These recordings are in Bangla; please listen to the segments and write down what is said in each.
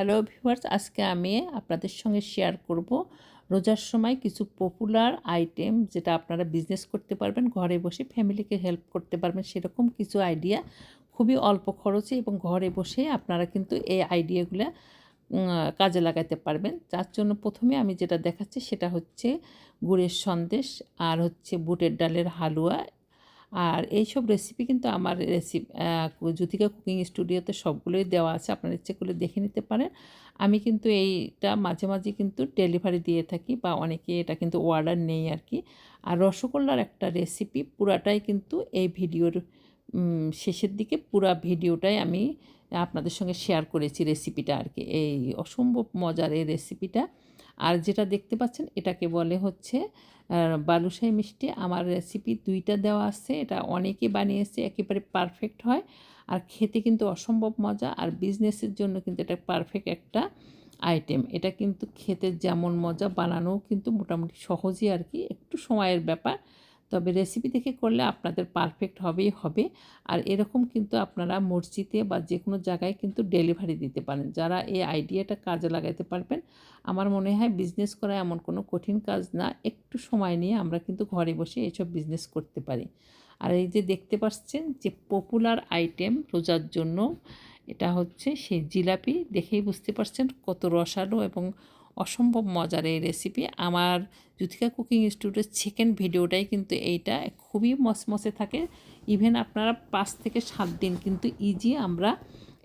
হ্যালো ভিউয়ার্স আজকে আমি আপনাদের সঙ্গে শেয়ার করব রোজার সময় কিছু পপুলার আইটেম যেটা আপনারা বিজনেস করতে পারবেন, ঘরে বসে ফ্যামিলিকে হেল্প করতে পারবেন, সেরকম কিছু আইডিয়া খুবই অল্প খরচে এবং ঘরে বসে আপনারা কিন্তু এই আইডিয়াগুলো কাজে লাগাতে পারবেন। যার জন্য প্রথমে আমি যেটা দেখাচ্ছি সেটা হচ্ছে গুড়ের সন্দেশ আর হচ্ছে বুটের ডালের হালুয়া আর এইসব রেসিপি কিন্তু আমার রেসিপি জ্যোতিকা কুকিং স্টুডিওতে সবগুলোই দেওয়া আছে, আপনার ইচ্ছে করলে দেখে নিতে পারেন। আমি কিন্তু এইটা মাঝে মাঝে কিন্তু ডেলিভারি দিয়ে থাকি বা অনেকে এটা কিন্তু অর্ডার নেই আর কি। আর রসগোল্লার একটা রেসিপি পুরাটাই কিন্তু এই ভিডিওর শেষের দিকে পুরা ভিডিওটাই আমি আপনাদের সঙ্গে শেয়ার করেছি রেসিপিটা আর কি। এই অসম্ভব মজার এই রেসিপিটা আর যেটা দেখতে পাচ্ছেন, এটাকে বলে হচ্ছে বালুশাহী মিষ্টি। আমার রেসিপি দুইটা দেওয়া আছে, এটা অনেকে বানিয়েছে, একেবারে পারফেক্ট হয়। আর খেতে কিন্তু অসম্ভব মজা, আর বিজনেসের জন্য কিন্তু এটা পারফেক্ট একটা আইটেম এটা কিন্তু খেতে যেমন মজা, বানানোও কিন্তু মোটামুটি সহজই আর কি, একটু সময়ের ব্যাপার। তবে রেসিপি দেখে করলে আপনাদের পারফেক্ট হবেই, হবে। আর এরকম কিন্তু আপনারা মসজিদে বা যে কোনো জায়গায় কিন্তু ডেলিভারি দিতে পারেন। যারা এই আইডিয়াটা কাজে লাগাইতে পারবেন, আমার মনে হয় বিজনেস করা এমন কোনো কঠিন কাজ না। একটু সময় নিয়ে আমরা কিন্তু ঘরে বসে এসব বিজনেস করতে পারি। আর এই যে দেখতে পাচ্ছেন যে পপুলার আইটেম রোজার জন্য, এটা হচ্ছে সেই জিলাপি। দেখেই বুঝতে পারছেন কত রসালো এবং অসম্ভব মজার এই রেসিপি আমার জ্যোতিকা কুকিং স্টুডিওর সেকেন্ড ভিডিওটাই কিন্তু এইটা। খুবই মসমসে থাকে। ইভেন আপনারা পাঁচ থেকে সাত দিন কিন্তু ইজি আমরা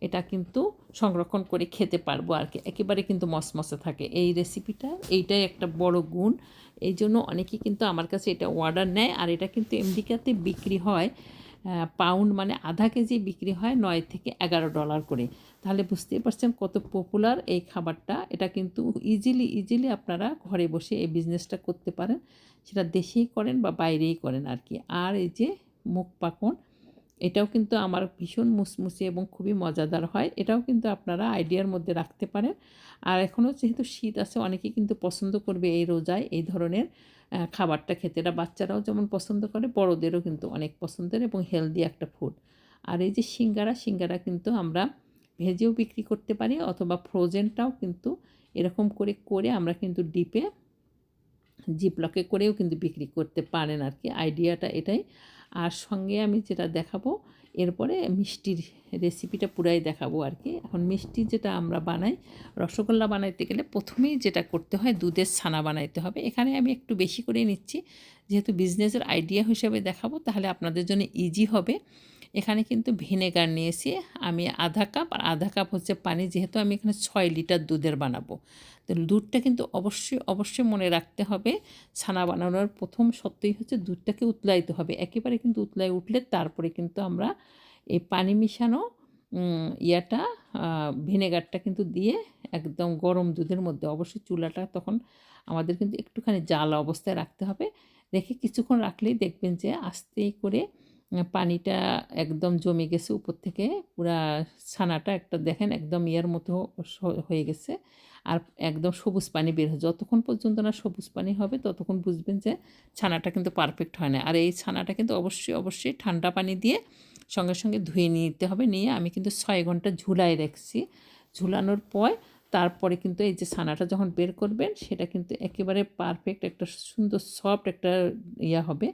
এটা কিন্তু সংরক্ষণ করে খেতে পারব আর কি। একেবারে কিন্তু মসমসে থাকে। এই রেসিপিটা এইটাই একটা বড় গুণ। এই জন্য অনেকেই কিন্তু আমার কাছে এটা অর্ডার নেয়। আর এটা কিন্তু এমডিকাতে বিক্রি হয়। পাউন্ড মানে আধা কেজি বিক্রি হয় নয় থেকে এগারো ডলার করে। তাহলে বুঝতেই পারছেন কত পপুলার এই খাবারটা। এটা কিন্তু ইজিলি ইজিলি আপনারা ঘরে বসে এই বিজনেসটা করতে পারেন। সেটা দেশেই করেন বা বাইরেই করেন আর কি। আর এই যে মুখ পাকন এটাও কিন্তু আমার ভীষণ মুসমুসে এবং খুবই মজাদার হয়। এটাও কিন্তু আপনারা আইডিয়ার মধ্যে রাখতে পারেন। আর এখনও যেহেতু শীত আছে, অনেকেই কিন্তু পছন্দ করবে এই রোজায় এই ধরনের খাবারটা খেতে। এটা বাচ্চারাও যেমন পছন্দ করে, বড়োদেরও কিন্তু অনেক পছন্দের এবং হেলদি একটা ফুড আর এই যে সিঙ্গারা সিঙ্গারা কিন্তু আমরা ভেজেও বিক্রি করতে পারি অথবা ফ্রোজেনটাও কিন্তু এরকম করে করে আমরা কিন্তু ডিপে জিপলকে করেও কিন্তু বিক্রি করতে পারেন আর কি আইডিয়াটা এটাই। আর সঙ্গে আমি যেটা দেখাবো, এরপরে মিষ্টির রেসিপিটা পুরাই দেখাবো আর কি। এখন মিষ্টি যেটা আমরা বানাই, রসগোল্লা বানাইতে গেলে প্রথমেই যেটা করতে হয়, দুধের ছানা বানাইতে হবে। এখানে আমি একটু বেশি করে নিচ্ছি। যেহেতু বিজনেসের আইডিয়া হিসেবে দেখাবো, তাহলে আপনাদের জন্য ইজি হবে। এখানে কিন্তু ভিনেগার নিয়েছি। আমি আধা কাপ আর আধা কাপ হচ্ছে পানি, যেহেতু আমি এখানে ছয় লিটার দুধের বানাবো। তো দুধটা কিন্তু অবশ্যই অবশ্যই মনে রাখতে হবে। ছানা বানানোর প্রথম সত্যই হচ্ছে দুধটাকে উতলাইতে হবে। একেবারে কিন্তু উতলাই উঠলে তারপরে কিন্তু আমরা এই পানি মিশানো ইয়াটা ভিনেগারটা কিন্তু দিয়ে একদম গরম দুধের মধ্যে অবশ্যই চুলাটা তখন আমাদের কিন্তু একটুখানি জাল অবস্থায় রাখতে হবে। রেখে কিছুক্ষণ রাখলেই দেখবেন যে আস্তে করে পানিটা একদম জমে গেছে উপর থেকে। পুরা ছানাটা একটা দেখেন একদম ইয়ার মতো হয়ে গেছে। আর একদম সবুজ পানি বের হয় যতক্ষণ পর্যন্ত না সবুজ পানি হবে, ততক্ষণ বুঝবেন যে ছানাটা কিন্তু পারফেক্ট হয় না। আর এই ছানাটা কিন্তু অবশ্যই অবশ্যই ঠান্ডা পানি দিয়ে সঙ্গে সঙ্গে ধুয়ে নিতে হবে। নিয়ে আমি কিন্তু ছয় ঘণ্টা ঝুলাই রাখছি। ঝুলানোর পর তারপরে কিন্তু এই যে ছানাটা যখন বের করবেন, সেটা কিন্তু একেবারে পারফেক্ট একটা সুন্দর সফট একটা ইয়া হবে।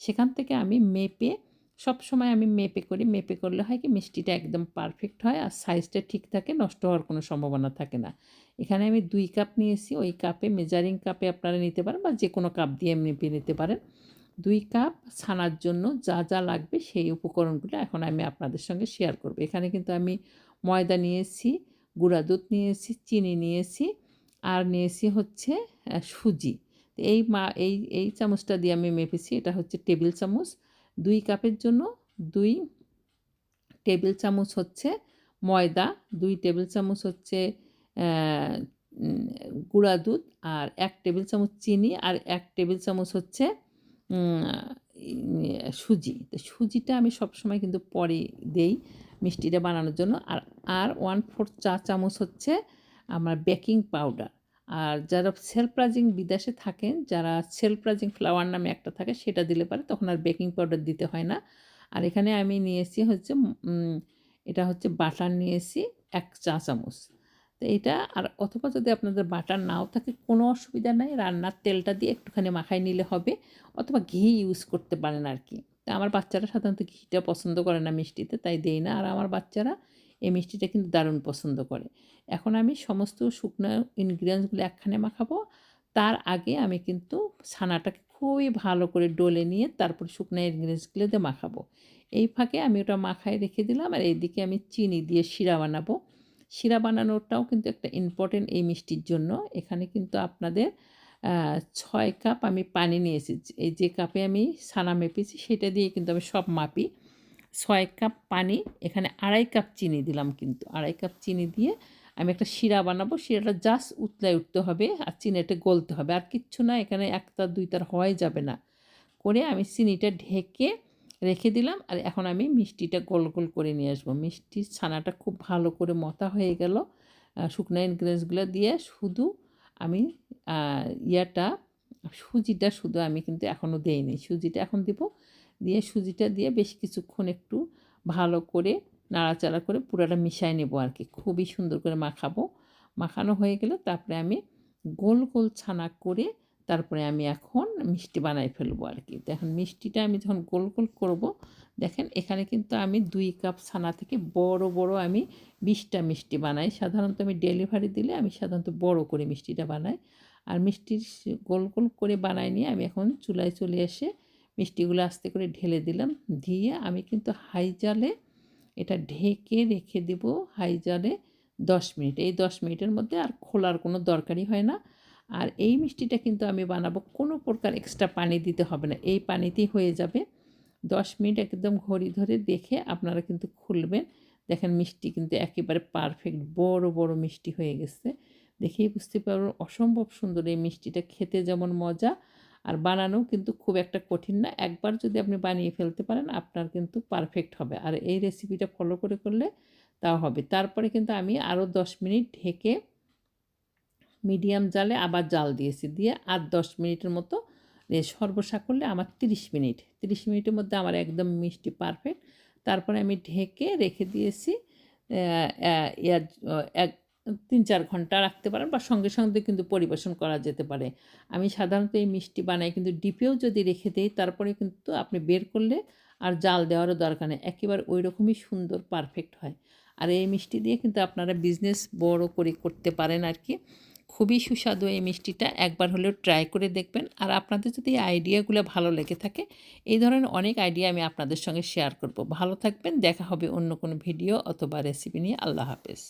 সেখান থেকে আমি মেপে সব সময় আমি মেপে করি। মেপে করলে হয় কি, মিষ্টিটা একদম পারফেক্ট হয় আর সাইজটা ঠিক থাকে, নষ্ট হওয়ার কোনো সম্ভাবনা থাকে না। এখানে আমি দুই কাপ নিয়েছি, ওই কাপে মেজারিং কাপে আপনারা নিতে পারেন বা যে কোনো কাপ দিয়ে মেপে নিতে পারেন। দুই কাপ ছানার জন্য যা যা লাগবে সেই উপকরণগুলো এখন আমি আপনাদের সঙ্গে শেয়ার করব। এখানে কিন্তু আমি ময়দা নিয়েছি, গুঁড়া দুধ নিয়েছি, চিনি নিয়েছি আর নিয়েছি হচ্ছে সুজি। এই মা, এই এই চামচটা দিয়ে আমি মেপেছি, এটা হচ্ছে টেবিল চামচ। দুই কাপের জন্য দুই টেবিল চামচ হচ্ছে ময়দা, দুই টেবিল চামচ হচ্ছে গুঁড়া দুধ আর এক টেবিল চামচ চিনি আর এক টেবিল চামচ হচ্ছে সুজি। তো সুজিটা আমি সবসময় কিন্তু পরে দেই মিষ্টিটা বানানোর জন্য। আর আর ওয়ান ফোর চা চামচ হচ্ছে আমার বেকিং পাউডার আর যারা সেলফ রাইজিং বিদেশে থাকেন, যারা সেলফ রাইজিং ফ্লাওয়ার নামে একটা থাকে, সেটা দিলে পারে, তখন আর বেকিং পাউডার দিতে হয় না। আর এখানে আমি নিয়েছি হচ্ছে এটা হচ্ছে বাটার নিয়েছি এক চা চামচ। তো এটা, আর অথবা যদি আপনাদের বাটার নাও থাকে, কোনো অসুবিধা নাই, রান্নার তেলটা দিয়ে একটুখানি মাখাই নিলে হবে, অথবা ঘি ইউজ করতে পারেন আর কি তা আমার বাচ্চারা সাধারণত ঘিটা পছন্দ করে না মিষ্টিতে, তাই দেই না। আর আমার বাচ্চারা এই মিষ্টিটা কিন্তু দারুণ পছন্দ করে। এখন আমি সমস্ত শুকনো ইনগ্রিডিয়েন্টসগুলো একখানে মাখাবো। তার আগে আমি কিন্তু ছানাটাকে খুবই ভালো করে ডলে নিয়ে তারপর শুকনো ইনগ্রিডিয়েন্টসগুলো দিয়ে মাখাবো। এই ফাঁকে আমি ওটা মাখায় রেখে দিলাম আর এইদিকে আমি চিনি দিয়ে শিরা বানাবো। শিরা বানানোটাও কিন্তু একটা ইম্পর্টেন্ট এই মিষ্টির জন্য। এখানে কিন্তু আপনাদের ছয় কাপ আমি পানি নিয়েছি এই যে কাপে আমি ছানা মেপেছি সেটা দিয়ে কিন্তু আমি সব মাপি। ছয় কাপ পানি, এখানে আড়াই কাপ চিনি দিলাম কিন্তু। আড়াই কাপ চিনি দিয়ে আমি একটা শিরা বানাবো। শিরাটা জাস্ট উতলায় উঠতে হবে আর চিনিটা গলতে হবে। আর কিচ্ছু না, এখানে একটা দুই তার হওয়াই যাবে না। করে আমি চিনিটা ঢেকে রেখে দিলাম আর এখন আমি মিষ্টিটা গোল গোল করে নিয়ে আসব। মিষ্টির ছানাটা খুব ভালো করে মতা হয়ে গেল। শুকনো ইনগ্রিডিয়েন্টসগুলো দিয়ে শুধু আমি ইয়াটা, সুজিটা শুধু আমি কিন্তু এখনও দেইনি। সুজিটা এখন দিব দিয়ে সুজিটা দিয়ে বেশ কিছুক্ষণ একটু ভালো করে নাড়াচাড়া করে পুরাটা মিশাই নেব আর কি। খুবই সুন্দর করে মাখাবো। মাখানো হয়ে গেলে তারপরে আমি গোল গোল ছানা করে তারপরে আমি এখন মিষ্টি বানাই ফেলব আর কি। দেখেন মিষ্টিটা আমি যখন গোল গোল করব, দেখেন এখানে কিন্তু আমি দুই কাপ ছানা থেকে বড় বড় আমি বিশটা মিষ্টি বানাই। সাধারণত আমি ডেলিভারি দিলে আমি সাধারণত বড় করে মিষ্টিটা বানাই। আর মিষ্টির গোল গোল করে বানাই নিয়ে আমি এখন চুলায় চলে এসে মিষ্টিগুলো আস্তে করে ঢেলে দিলাম। দিয়ে আমি কিন্তু হাই জালে এটা ঢেকে রেখে দেব হাই জালে দশ মিনিট। এই দশ মিনিটের মধ্যে আর খোলার কোনো দরকারই হয় না। আর এই মিষ্টিটা কিন্তু আমি বানাবো, কোনো প্রকার এক্সট্রা পানি দিতে হবে না। এই পানিতেই হয়ে যাবে। দশ মিনিট একদম ঘড়ি ধরে দেখে আপনারা কিন্তু খুলবেন। দেখেন মিষ্টি কিন্তু একেবারে পারফেক্ট বড় বড় মিষ্টি হয়ে গেছে। দেখেই বুঝতে পারবেন অসম্ভব সুন্দর এই মিষ্টিটা। খেতে যেমন মজা আর বানানো কিন্তু খুব একটা কঠিন না। একবার যদি আপনি বানিয়ে ফেলতে পারেন, আপনার কিন্তু পারফেক্ট হবে। আর এই রেসিপিটা ফলো করে করলে তাও হবে। তারপরে কিন্তু আমি আরও দশ মিনিট ঢেকে মিডিয়াম জালে আবার জাল দিয়েছি। দিয়ে আর দশ মিনিটের মতো সর্বসা করলে আমার তিরিশ মিনিট। তিরিশ মিনিটের মধ্যে আমার একদম মিষ্টি পারফেক্ট তারপরে আমি ঢেকে রেখে দিয়েছি এক তিন চার ঘণ্টা রাখতে পারেন বা সঙ্গে সঙ্গে কিন্তু পরিবেশন করা যেতে পারে। আমি সাধারণত এই মিষ্টি বানাই কিন্তু ডিপেও যদি রেখে দিই, তারপরে কিন্তু আপনি বের করলে আর জাল দেওয়ারও দরকার নেই। একেবারে ওই রকমই সুন্দর পারফেক্ট হয়। আর এই মিষ্টি দিয়ে কিন্তু আপনারা বিজনেস বড় করে করতে পারেন আর কি খুবই সুস্বাদু এই মিষ্টিটা, একবার হলেও ট্রাই করে দেখবেন। আর আপনাদের যদি এই আইডিয়াগুলো ভালো লেগে থাকে, এই ধরনের অনেক আইডিয়া আমি আপনাদের সঙ্গে শেয়ার করব। ভালো থাকবেন, দেখা হবে অন্য কোনো ভিডিও অথবা রেসিপি নিয়ে। আল্লাহ হাফেজ।